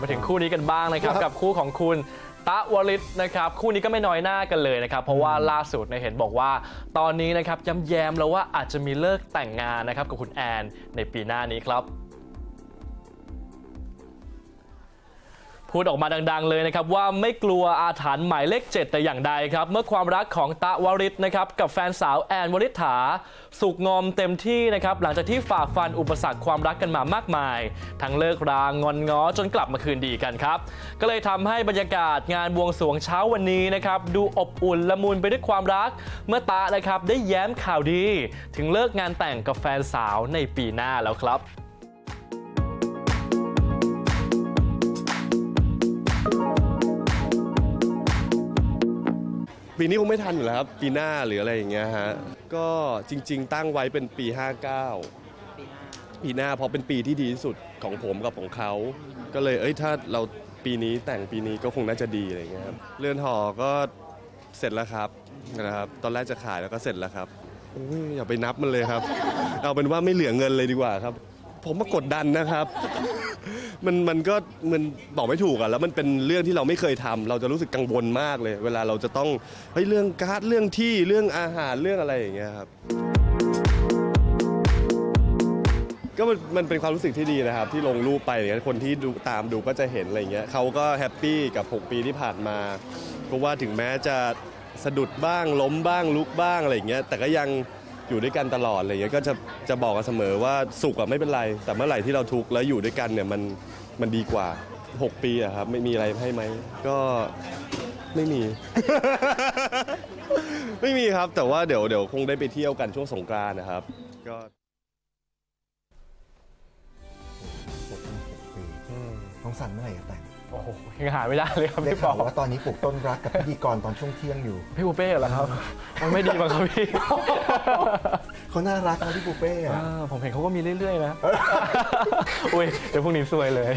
มาถึงคู่นี้กันบ้างนะครับ กับคู่ของคุณตะวริศนะครับ คู่นี้ก็ไม่น้อยหน้ากันเลยนะครับ เพราะว่าล่าสุดเนี่ยเห็นบอกว่า ตอนนี้นะครับย้ำแย้มแล้วว่าอาจจะมีเลิกแต่งงานนะครับกับคุณแอนในปีหน้านี้ครับ พูดออกมาดังๆเลยนะครับว่าไม่กลัวอาถรรพ์หมายเลข7แต่อย่างใดครับ เมื่อความรักของตะวริศนะครับกับแฟนสาวแอนวริษฐา สุกงอมเต็มที่นะครับหลังจากที่ฝ่าฟันอุปสรรคความรักกันมามากมาย ทั้งเลิกรางงอนง้อจนกลับมาคืนดีกันครับ ก็เลยทำให้บรรยากาศงานบวงสรวงเช้าวันนี้นะครับดูอบอุ่นละมุนไปด้วยความรัก เมื่อตะนะครับได้แย้มข่าวดี ถึงเลิกงานแต่งกับแฟนสาวในปีหน้าแล้วครับ ปีนี้คงไม่ทันอยู่แล้วครับ ปีหน้าหรืออะไรอย่างเงี้ยฮะ ก็จริง ๆ ตั้งไว้เป็นปี 59 ปีหน้าเพราะเป็นปีที่ดีที่สุดของผมกับของเขา ก็เลยเอ้ยถ้าเราปีนี้แต่งปีนี้ก็คงน่าจะดีอะไรอย่างเงี้ยครับเรือนหอก็เสร็จแล้วครับนะครับ ตอนแรกจะขายแล้วก็เสร็จแล้วครับอุ๊ยอย่าไปนับมันเลยครับ เอาเป็นว่าไม่เหลือเงินเลยดีกว่าครับ ผมมากดดันนะครับ มันมันก็มันบอกไม่ถูกอะแล้วมันเป็นเรื่องที่เราไม่เคยทำเราจะรู้สึกกังวลมากเลย เวลาเราจะต้องเฮ้ยเรื่องการ์ดเรื่องที่เรื่องอาหารเรื่องอะไรอย่างเงี้ยครับ ก็มันมันเป็นความรู้สึกที่ดีนะครับ ที่ลงรูปไปอย่างเงี้ยคนที่ดูตามดูก็จะเห็นอะไรเงี้ยเขาก็แฮปปี้กับ 6 ปีที่ผ่านมาเพราะว่าถึงแม้จะสะดุดบ้างล้มบ้างลุกบ้างอะไรอย่างเงี้ยแต่ก็ยัง อยู่ด้วยกันตลอดอะไรเงี้ยก็จะจะบอกกันเสมอว่าสุขอะไม่เป็นไร แต่เมื่อไหร่ที่เราทุกข์แล้วอยู่ด้วยกันเนี่ยมันมันดีกว่า 6 ปีอะครับไม่มีอะไรให้ไหมก็ไม่มี ไม่มีครับ แต่ว่าเดี๋ยวเดี๋ยวคงได้ไปเที่ยวกันช่วงสงกรานต์นะครับ ก็น้องสันเมื่อไหร่จะแต่ง โอ้โหยังหาไม่ได้เลยครับได้พี่ปข่าอวว่าตอนนี้ปลูกต้นรักกับพิธีกรตอนช่วงเที่ยงอยู่ พี่ปูเป้เหรอครับ มันไม่ดีมั้งครับพี่เขาน่ารักนะพี่ปูเป้อะ อ่าผมเห็นเขาก็มีเรื่อยๆนะ อุ้ยเดี๋ยวพรุ่งนี้ซวยเลย